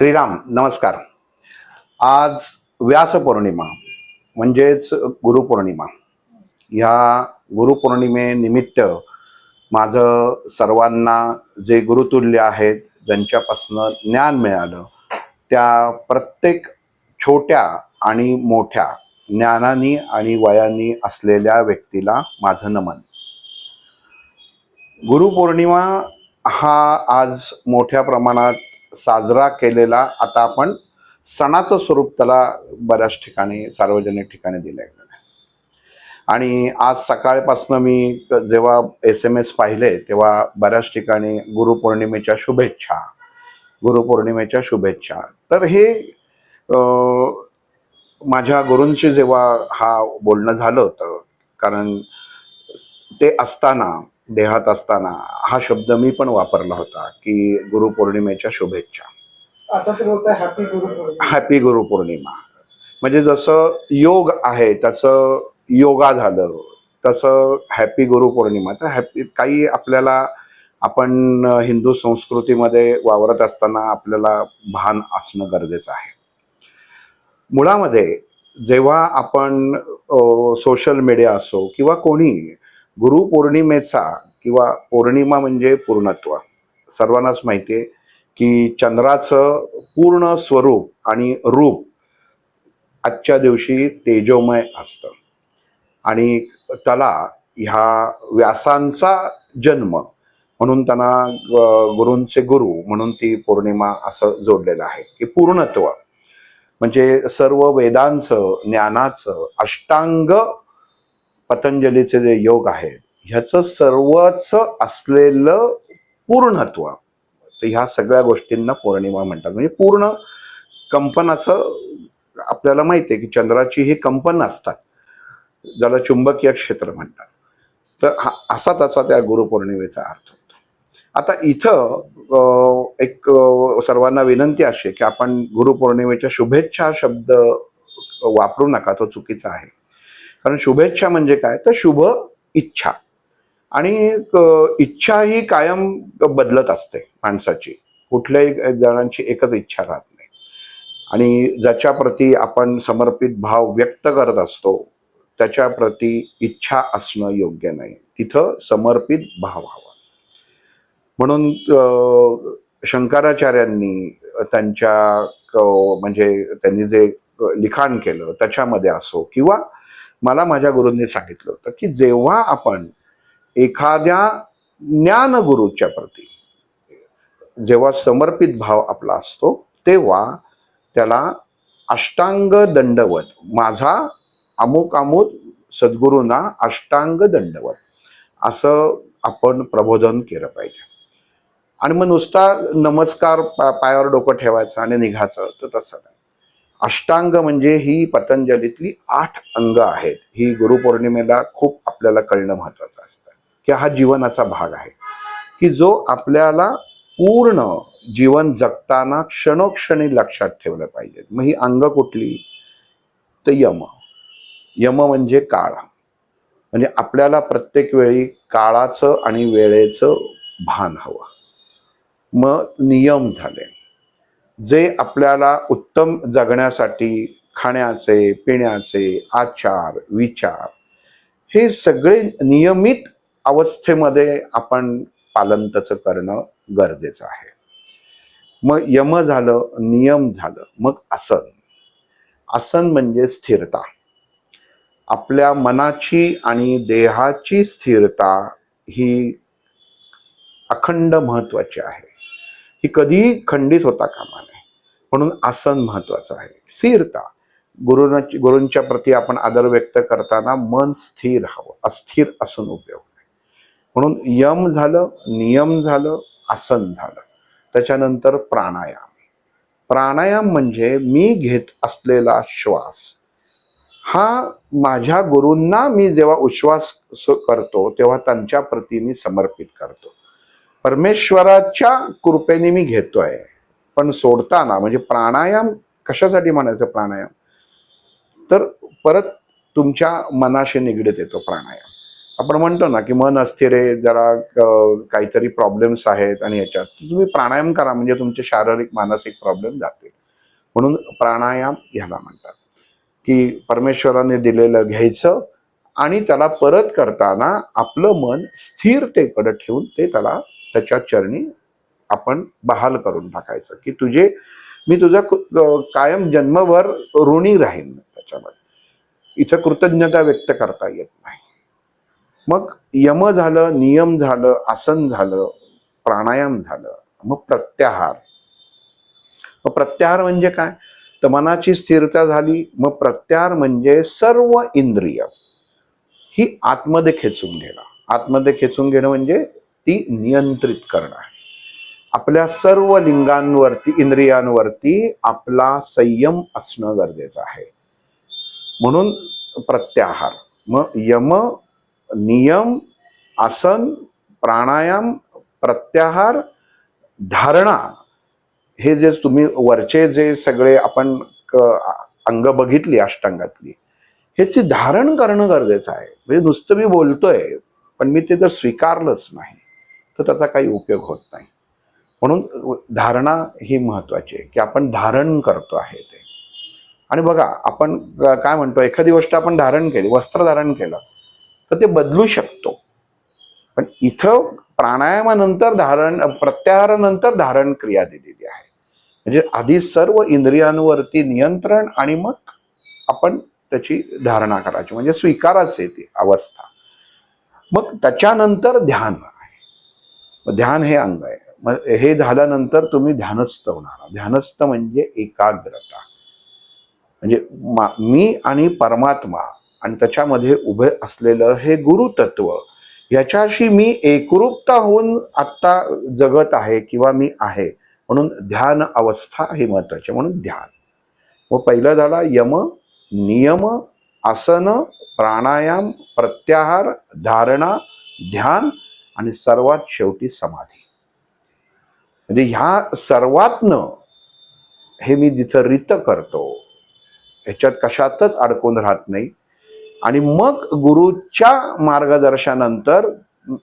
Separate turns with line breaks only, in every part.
श्रीराम नमस्कार. आज व्यास पौर्णिमा म्हणजेच गुरुपौर्णिमा. ह्या गुरुपौर्णिमेनिमित्त माझं सर्वांना जे गुरुतुल्य आहेत ज्यांच्यापासनं ज्ञान मिळालं त्या प्रत्येक छोट्या आणि मोठ्या ज्ञानानी आणि वयानी असलेल्या व्यक्तीला माझं नमन. गुरुपौर्णिमा हा आज मोठ्या प्रमाणात साजरा केलेला आता आपण सणाचं स्वरूप त्याला बऱ्याच ठिकाणी सार्वजनिक ठिकाणी दिलं गेलं आहे आणि आज सकाळपासून मी जेव्हा एस एम एस पाहिले तेव्हा बऱ्याच ठिकाणी गुरुपौर्णिमेच्या शुभेच्छा गुरुपौर्णिमेच्या शुभेच्छा. तर हे माझ्या गुरूंशी जेव्हा हा बोलणं झालं होतं कारण ते असताना देहात असताना हा शब्द मी पण वापरला होता की गुरुपौर्णिमेच्या शुभेच्छा.
हॅपी
गुरुपौर्णिमा म्हणजे जसं योग आहे त्याचं योगा झालं तसं हॅपी गुरुपौर्णिमा तर हॅपी काही आपल्याला आपण हिंदू संस्कृतीमध्ये वावरत असताना आपल्याला भान असणं गरजेचं आहे. मुळामध्ये जेव्हा आपण सोशल मीडिया असो किंवा कोणी गुरुपौर्णिमेचा किंवा पौर्णिमा म्हणजे पूर्णत्व. सर्वांनाच माहिती आहे की चंद्राचं पूर्ण स्वरूप आणि रूप आजच्या दिवशी तेजोमय असतं. आणि त्याला ह्या व्यासांचा जन्म म्हणून त्यांना ग- गुरूंचे गुरु म्हणून ती पौर्णिमा असं जोडलेलं आहे की पूर्णत्व. म्हणजे सर्व वेदांचं ज्ञानाचं अष्टांग पतंजलीचे जे योग आहेत ह्याचं सर्वच असलेलं पूर्णत्व तर ह्या सगळ्या गोष्टींना पौर्णिमा म्हणतात. म्हणजे पूर्ण कंपनाचं आपल्याला माहिती आहे की चंद्राची ही कंपन असतात ज्याला चुंबकीय क्षेत्र म्हणतात. तर हा असा त्याचा त्या गुरुपौर्णिमेचा अर्थ होतो. आता इथं एक सर्वांना विनंती अशी की आपण गुरुपौर्णिमेच्या शुभेच्छा शब्द वापरू नका तो चुकीचा आहे. कारण शुभेच्छा म्हणजे काय? तर शुभ इच्छा. आणि इच्छा ही कायम बदलत असते माणसाची. कुठल्याही जणांची एकच इच्छा राहत नाही. आणि ज्याच्याप्रती आपण समर्पित भाव व्यक्त करत असतो त्याच्याप्रती इच्छा असणं योग्य नाही. तिथं समर्पित भाव हवा. म्हणून शंकराचार्यांनी त्यांच्या म्हणजे त्यांनी जे लिखाण केलं त्याच्यामध्ये असो किंवा मला माझ्या गुरूंनी सांगितलं होतं की जेव्हा आपण एखाद्या ज्ञानगुरूच्या प्रती जेव्हा समर्पित भाव आपला असतो तेव्हा त्याला अष्टांग दंडवत माझा अमुक अमुक सद्गुरूंना अष्टांग दंडवत असं आपण प्रबोधन केलं पाहिजे. आणि मग नुसता नमस्कार पा- पायावर डोकं ठेवायचं आणि निघायचं तर तसं नाही. अष्टांग म्हणजे ही पतंजलीतली आठ अंग आहेत. ही गुरुपौर्णिमेला खूप आपल्याला कळणं महत्वाचं असतं. की हा जीवनाचा भाग आहे. की जो आपल्याला पूर्ण जीवन जगताना क्षणोक्षणी लक्षात ठेवलं पाहिजे. मग ही अंग कुठली? तर यम. यम म्हणजे काळ. म्हणजे आपल्याला प्रत्येक वेळी काळाचं आणि वेळेचं भान हवं. मग नियम झाले. जे आपल्याला उत्तम जगण्यासाठी खाण्याचे पिण्याचे आचार विचार हे सगळे नियमित अवस्थेमध्ये आपण पालन त्याचं करणं गरजेचं आहे. मग यम झालं नियम झालं मग आसन. आसन म्हणजे स्थिरता. आपल्या मनाची आणि देहाची स्थिरता ही अखंड महत्वाची आहे. ही कधीही खंडित होता कामा म्हणून आसन महत्वाचं आहे. स्थिरता. गुरुनाची गुरूंच्या प्रती आपण आदर व्यक्त करताना मन स्थिर हवं. अस्थिर असून उपयोग नाही. म्हणून यम झालं नियम झालं आसन झालं. त्याच्यानंतर प्राणायाम. प्राणायाम म्हणजे मी घेत असलेला श्वास. हा माझ्या गुरूंना मी जेव्हा उश्वास करतो तेव्हा त्यांच्या प्रती मी समर्पित करतो. परमेश्वराच्या कृपेने मी घेतोय. पण सोडताना म्हणजे प्राणायाम कशासाठी म्हणायचं प्राणायाम? तर परत तुमच्या मनाशी निगडीत येतो प्राणायाम. आपण म्हणतो ना की मन अस्थिर आहे जरा काहीतरी प्रॉब्लेम्स आहेत आणि याच्यात. तुम्ही प्राणायाम करा म्हणजे तुमचे शारीरिक मानसिक प्रॉब्लेम जातील. म्हणून प्राणायाम ह्याला म्हणतात. की परमेश्वराने दिलेलं घ्यायचं आणि त्याला परत करताना आपलं मन स्थिरतेकडे ठेवून ते त्याला त्याच्या चरणी आपण बहाल करून टाकायचं की तुझे मी तुझा कायम जन्मभर ऋणी राहीन त्याच्यामध्ये. इथं कृतज्ञता व्यक्त करता येत नाही. मग यम झालं नियम झालं आसन झालं प्राणायाम झालं मग प्रत्याहार. मग प्रत्याहार म्हणजे काय? तर मनाची स्थिरता झाली मग प्रत्याहार म्हणजे सर्व इंद्रिय. ही आतमध्ये खेचून घेणं. आतमध्ये खेचून घेणं म्हणजे ती नियंत्रित करणं आहे. आपल्या सर्व लिंगांवरती इंद्रियांवरती आपला संयम असणं गरजेचं आहे. म्हणून प्रत्याहार. मग यम नियम आसन प्राणायाम प्रत्याहार धारणा हे जे तुम्ही वरचे जे सगळे आपण क- अंग बघितली अष्टांगातली ह्याची धारण करणं गरजेचं आहे. म्हणजे नुसतं मी बोलतोय पण मी ते जर स्वीकारलंच नाही तर त्याचा काही उपयोग होत नाही. म्हणून धारणा ही महत्त्वाची आहे की आपण धारण करतो आहे ते. आणि बघा आपण काय म्हणतो एखादी गोष्ट आपण धारण केली वस्त्र धारण केलं तर ते बदलू शकतो. पण इथं प्राणायामानंतर धारण प्रत्याहारानंतर धारण क्रिया दिलेली आहे. म्हणजे आधी सर्व इंद्रियांवरती नियंत्रण आणि मग आपण त्याची धारणा करायची म्हणजे स्वीकाराची ती अवस्था. मग त्याच्यानंतर ध्यान आहे. ध्यान हे अंग आहे. मग हे झाल्यानंतर तुम्ही ध्यानस्थ होणार. ध्यानस्थ म्हणजे एकाग्रता. म्हणजे मी आणि परमात्मा आणि त्याच्यामध्ये उभे असलेलं हे गुरुतत्व याच्याशी मी एकरूपता होऊन आत्ता जगत आहे किंवा मी आहे म्हणून ध्यान अवस्था हे महत्वाची म्हणून ध्यान. मग पहिलं झाला यम नियम आसन प्राणायाम प्रत्याहार धारणा ध्यान आणि सर्वात शेवटी समाधी. म्हणजे ह्या सर्वातनं हे मी जिथं रित करतो ह्याच्यात कशातच अडकून राहत नाही. आणि मग गुरुच्या मार्गदर्शनानंतर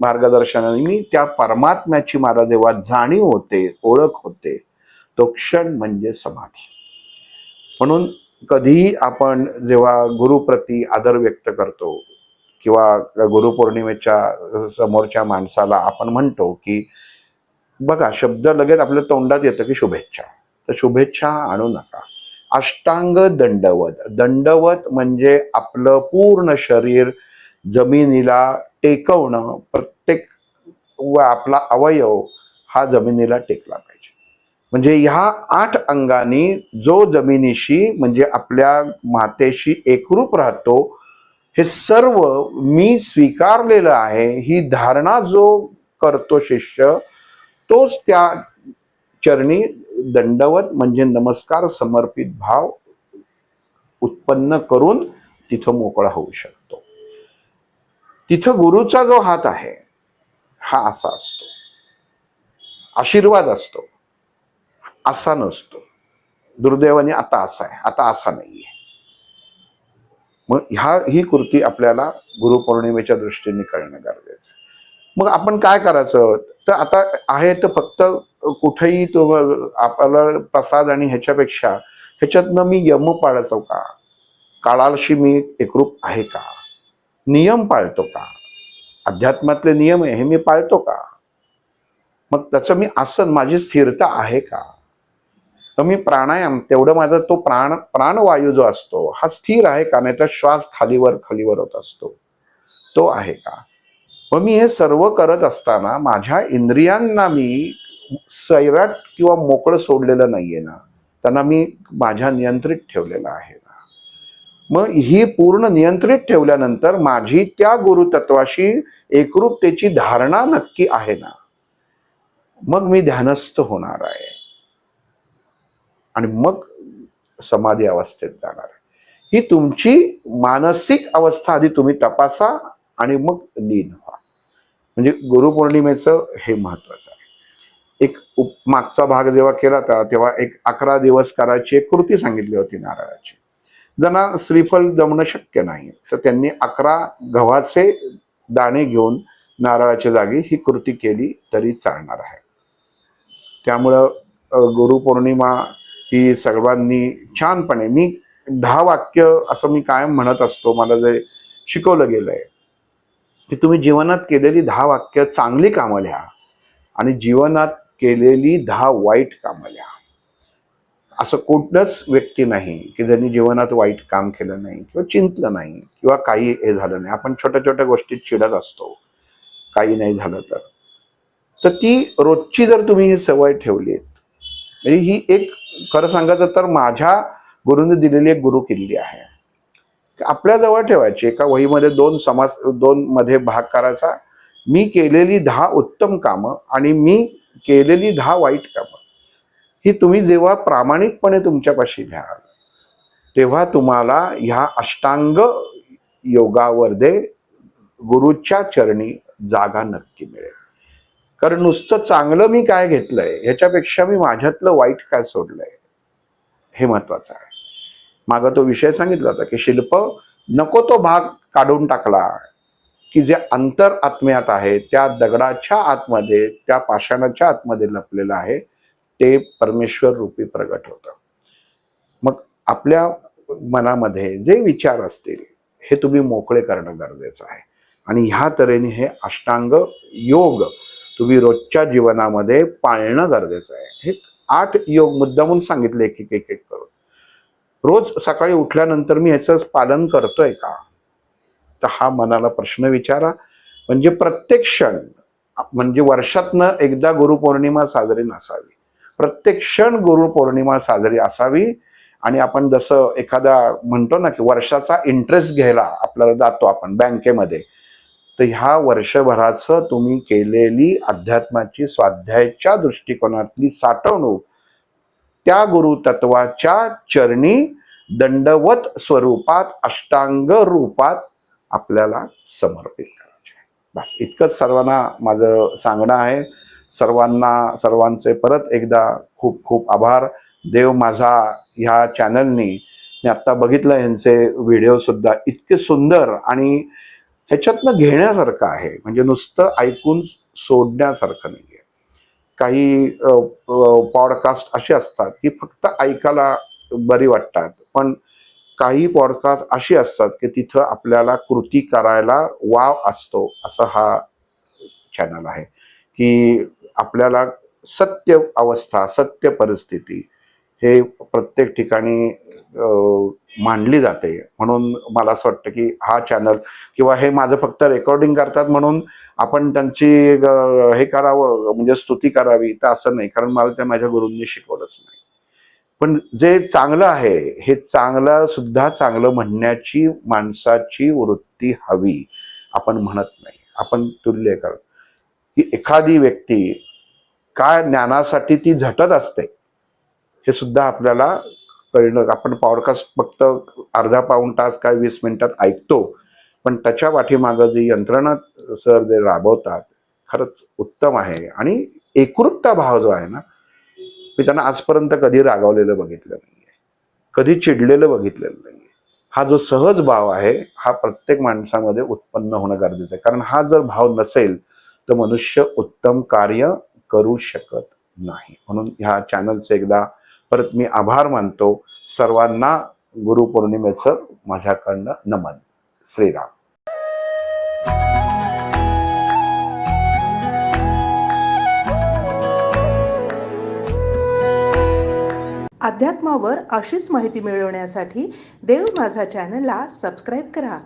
मार्गदर्शनाने मी त्या परमात्म्याची मला जेव्हा जाणीव होते ओळख होते. तो क्षण म्हणजे समाधी. म्हणून कधीही आपण जेव्हा गुरुप्रती आदर व्यक्त करतो किंवा गुरुपौर्णिमेच्या समोरच्या माणसाला आपण म्हणतो की बघा शब्द लगेच आपल्या तोंडात येतं की शुभेच्छा. तर शुभेच्छा आणू नका. अष्टांग दंडवत. दंडवत म्हणजे आपलं पूर्ण शरीर जमिनीला टेकवणं प्रत्येक व आपला अवयव हा जमिनीला टेकला पाहिजे. म्हणजे ह्या आठ अंगांनी जो जमिनीशी म्हणजे आपल्या मातेशी एकरूप राहतो हे सर्व मी स्वीकारलेलं आहे ही धारणा जो करतो शिष्य तोच त्या चरणी दंडवत म्हणजे नमस्कार समर्पित भाव उत्पन्न करून तिथं मोकळा होऊ शकतो. तिथं गुरुचा जो हात आहे हा असा असतो. आशीर्वाद असतो. असा नसतो. दुर्दैवाने आता असा आहे. आता असा नाहीये. मग ह्या ही कृती आपल्याला गुरुपौर्णिमेच्या दृष्टीने कळणं गरजेचं आहे. मग आपण काय करायचं? तर आता आहे तर फक्त कुठेही तो आपल्याला प्रसाद आणि ह्याच्यापेक्षा ह्याच्यातनं मी यम पाळतो का? काळाशी मी एकरूप आहे का? नियम पाळतो का? अध्यात्मातले नियम आहे हे मी पाळतो का? मग त्याचं मी आसन माझी स्थिरता आहे का? तर मी प्राणायाम तेवढं माझा तो प्राण प्राणवायू जो असतो हा स्थिर आहे का? नाही तर श्वास खालीवर खालीवर होत असतो. तो आहे का? मग मी हे सर्व करत असताना माझ्या इंद्रियांना मी सैराट किंवा मोकळं सोडलेलं नाहीये ना. त्यांना मी माझ्या नियंत्रित ठेवलेलं आहे ना. मग ही पूर्ण नियंत्रित ठेवल्यानंतर माझी त्या गुरुतत्वाशी एकरूपतेची धारणा नक्की आहे ना. मग मी ध्यानस्थ होणार आहे. आणि मग समाधी अवस्थेत जाणार आहे. ही तुमची मानसिक अवस्था आधी तुम्ही तपासा आणि मग लीन व्हा. म्हणजे गुरुपौर्णिमेचं हे महत्वाचं आहे. एक उप मागचा भाग जेव्हा केला होता तेव्हा एक अकरा दिवस करायची एक कृती सांगितली होती नारळाची. ज्यांना श्रीफल जमणं शक्य नाही तर त्यांनी अकरा गव्हाचे दाणे घेऊन नारळाच्या जागी ही कृती केली तरी चालणार आहे. त्यामुळं गुरुपौर्णिमा ही सर्वांनी छानपणे मी दहा वाक्य असं मी कायम म्हणत असतो मला जे शिकवलं गेलं आहे की तुम्ही जीवनात केलेली दहा वाक्य चांगली कामं लिहा आणि जीवनात केलेली दहा वाईट कामं लिहा. असं कुठलंच व्यक्ती नाही की ज्यांनी जीवनात वाईट काम केलं नाही किंवा चिंतलं नाही किंवा काही हे झालं नाही. आपण छोट्या छोट्या गोष्टीत चिडत असतो. काही नाही झालं तर. तर ती रोजची जर तुम्ही ही सवय ठेवलीत म्हणजे ही एक खरं सांगायचं तर माझ्या गुरुने दिलेली एक गुरु किल्ली आहे. आपल्याजवळ ठेवायची. एका वहीमध्ये दोन समाज दोन मध्ये भाग करायचा. मी केलेली दहा उत्तम कामं आणि मी केलेली दहा वाईट कामं ही तुम्ही जेव्हा प्रामाणिकपणे तुमच्यापाशी घ्याल तेव्हा तुम्हाला ह्या अष्टांग योगावरदे गुरुच्या चरणी जागा नक्की मिळेल. कारण नुसतं चांगलं मी काय घेतलंय ह्याच्यापेक्षा मी माझ्यातलं वाईट काय सोडलंय हे महत्वाचं आहे. मागं तो विषय सांगितला होता की शिल्प नको तो भाग काढून टाकला की जे अंतर आत्म्यात आहे त्या दगडाच्या आतमध्ये त्या पाषाणाच्या आतमध्ये लपलेलं आहे ते परमेश्वर रूपी प्रगट होतं. मग आपल्या मनामध्ये जे विचार असतील हे तुम्ही मोकळे करणं गरजेचं आहे. आणि ह्या तऱ्हेने हे अष्टांग योग तुम्ही रोजच्या जीवनामध्ये पाळणं गरजेचं आहे. हे आठ योग मुद्दामून सांगितले एक एक एक एक करून. रोज सकाळी उठल्यानंतर मी ह्याचं पालन करतोय का? तर हा मनाला प्रश्न विचारा. म्हणजे प्रत्येक क्षण म्हणजे वर्षातनं एकदा गुरुपौर्णिमा साजरी नसावी. प्रत्येक क्षण गुरुपौर्णिमा साजरी असावी. आणि आपण जसं एखादा म्हणतो ना की वर्षाचा इंटरेस्ट घ्यायला आपल्याला जातो आपण बँकेमध्ये तर ह्या वर्षभराचं तुम्ही केलेली अध्यात्माची स्वाध्यायाच्या दृष्टिकोनातली साठवणूक त्या गुरुतत्वाच्या चरणी दंडवत स्वरूपात अष्टांग रूपात आपल्याला समर्पित करायचे बस इतकंच सर्वांना माझं सांगणं आहे. सर्वांना सर्वांचे परत एकदा खूप खूप आभार. देव माझा ह्या चॅनलनी मी आत्ता बघितलं यांचे व्हिडिओ सुद्धा इतके सुंदर आणि ह्याच्यातनं घेण्यासारखं आहे. म्हणजे नुसतं ऐकून सोडण्यासारखं नाही. काही पॉडकास्ट असे असतात की फक्त ऐकायला बरी वाटतात. पण काही पॉडकास्ट अशी असतात की तिथं आपल्याला कृती करायला वाव असतो असं हा चॅनल आहे. की आपल्याला सत्य अवस्था सत्य परिस्थिती हे प्रत्येक ठिकाणी मांडली जाते. म्हणून मला असं वाटतं की हा चॅनल किंवा हे माझं फक्त रेकॉर्डिंग करतात म्हणून आपण त्यांची हे करावं म्हणजे स्तुती करावी तर असं नाही. कारण मला ते माझ्या गुरूंनी शिकवलंच नाही. पण जे चांगलं आहे हे चांगलं सुद्धा चांगलं म्हणण्याची माणसाची वृत्ती हवी आपण म्हणत नाही. आपण तुल्य कर. की एखादी व्यक्ती काय ज्ञानासाठी ती झटत असते? हे सुद्धा आपल्याला कळणं आपण पॉडकास्ट फक्त अर्धा पाऊण तास काय वीस मिनिटात ऐकतो. पण त्याच्या पाठीमागं जी यंत्रणा सर जे राबवतात खरंच उत्तम आहे. आणि एकरूपता भाव जो आहे ना मी त्यांना आजपर्यंत कधी रागावलेलं बघितलं नाही आहे कधी चिडलेलं बघितलेलं नाही हा जो सहज भाव आहे हा प्रत्येक माणसामध्ये उत्पन्न होणं गरजेचं आहे. कारण हा जर भाव नसेल तर मनुष्य उत्तम कार्य करू शकत नाही. म्हणून ह्या चॅनलचं एकदा परत मी आभार मानतो सर्वांना गुरुपौर्णिमेचं माझ्याकडनं नमन. श्रीराम.
अध्यात्मावर अशीच माहिती मिळवण्यासाठी देव माझा चॅनलला सबस्क्राईब करा.